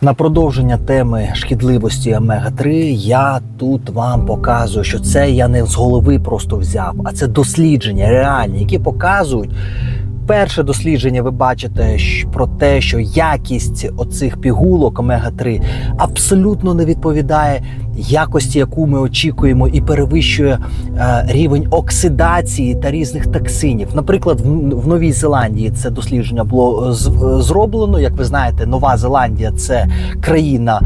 На продовження теми шкідливості омега-3 я тут вам показую, що це я не з голови просто взяв, а це дослідження реальні, які показують. Перше дослідження ви бачите про те, що якість оцих пігулок омега-3 абсолютно не відповідає якості, яку ми очікуємо, і перевищує е, рівень оксидації та різних токсинів. Наприклад, в, в Новій Зеландії це дослідження було е, з- е, зроблено. Як ви знаєте, Нова Зеландія це країна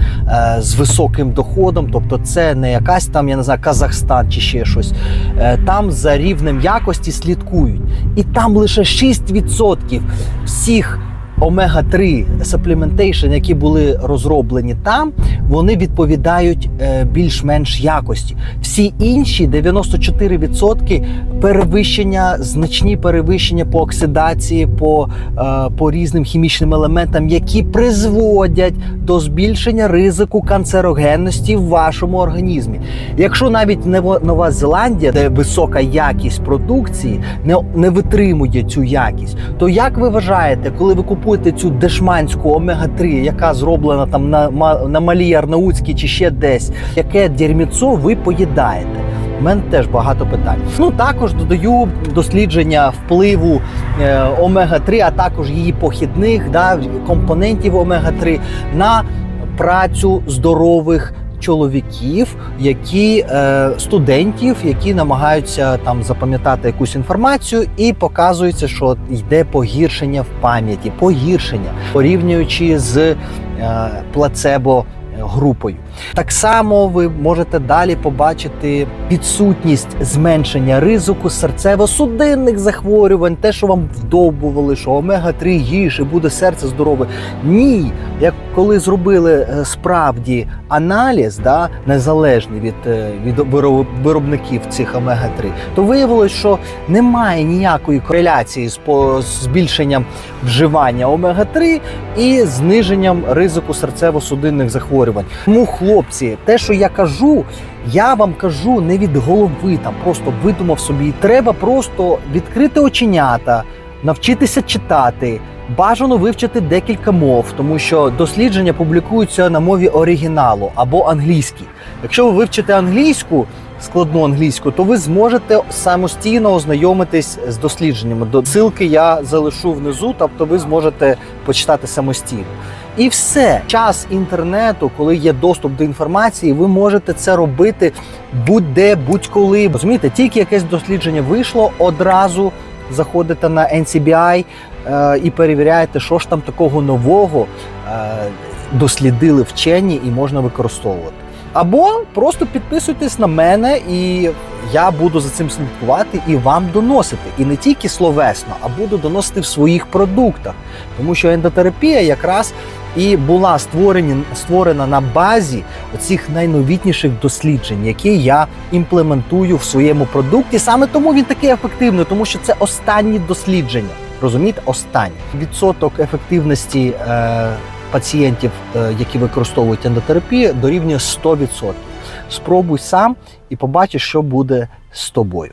е, з високим доходом, тобто це не якась там, я не знаю, Казахстан чи ще щось. Е, там за рівнем якості слідкують. І там лише 6% всіх омега-3 supplementation, які були розроблені там, вони відповідають е, більш-менш якості. Всі інші 94% перевищення, значні перевищення по оксидації, по, е, по різним хімічним елементам, які призводять до збільшення ризику канцерогенності в вашому організмі. Якщо навіть Нова Зеландія, де висока якість продукції, не, не витримує цю якість, то як ви вважаєте, коли ви купуєте цю дешманську омега-3, яка зроблена там на, на малій Арнаутській чи ще десь, яке дерміцо ви поїдаєте? У мене теж багато питань. Ну також додаю дослідження впливу е, омега-3, а також її похідних да, компонентів омега-3 на працю здорових чоловіків, які е, студентів, які намагаються там запам'ятати якусь інформацію, і показується, що йде погіршення в пам'яті, погіршення порівнюючи з е, плацебо. Групою так само ви можете далі побачити відсутність зменшення ризику серцево-судинних захворювань, те, що вам вдовбували, що омега-3 їж і буде серце здорове. Ні, як коли зробили е, справді аналіз, да, незалежний від, е, від виробників цих омега-3, то виявилось, що немає ніякої кореляції з по- збільшенням вживання омега-3 і зниженням ризику серцево-судинних захворювань. Тому, хлопці, те, що я кажу, я вам кажу не від голови, там просто видумав собі. Треба просто відкрити оченята, навчитися читати. Бажано вивчити декілька мов, тому що дослідження публікуються на мові оригіналу або англійській. Якщо ви вивчите англійську, складну англійську, то ви зможете самостійно ознайомитись з дослідженнями. До ссылки я залишу внизу, тобто ви зможете почитати самостійно. І все, час інтернету, коли є доступ до інформації, ви можете це робити будь-де, будь-коли. Розумієте, тільки якесь дослідження вийшло, одразу заходите на NCBI е, і перевіряєте, що ж там такого нового е, дослідили вчені і можна використовувати. Або просто підписуйтесь на мене, і я буду за цим слідкувати і вам доносити. І не тільки словесно, а буду доносити в своїх продуктах. Тому що ендотерапія якраз і була створені, створена на базі оцих найновітніших досліджень, які я імплементую в своєму продукті. Саме тому він такий ефективний, тому що це останні дослідження. Розумієте, останні відсоток ефективності е, пацієнтів, е, які використовують ендотерапію, дорівнює 100%. Спробуй сам і побачиш, що буде з тобою.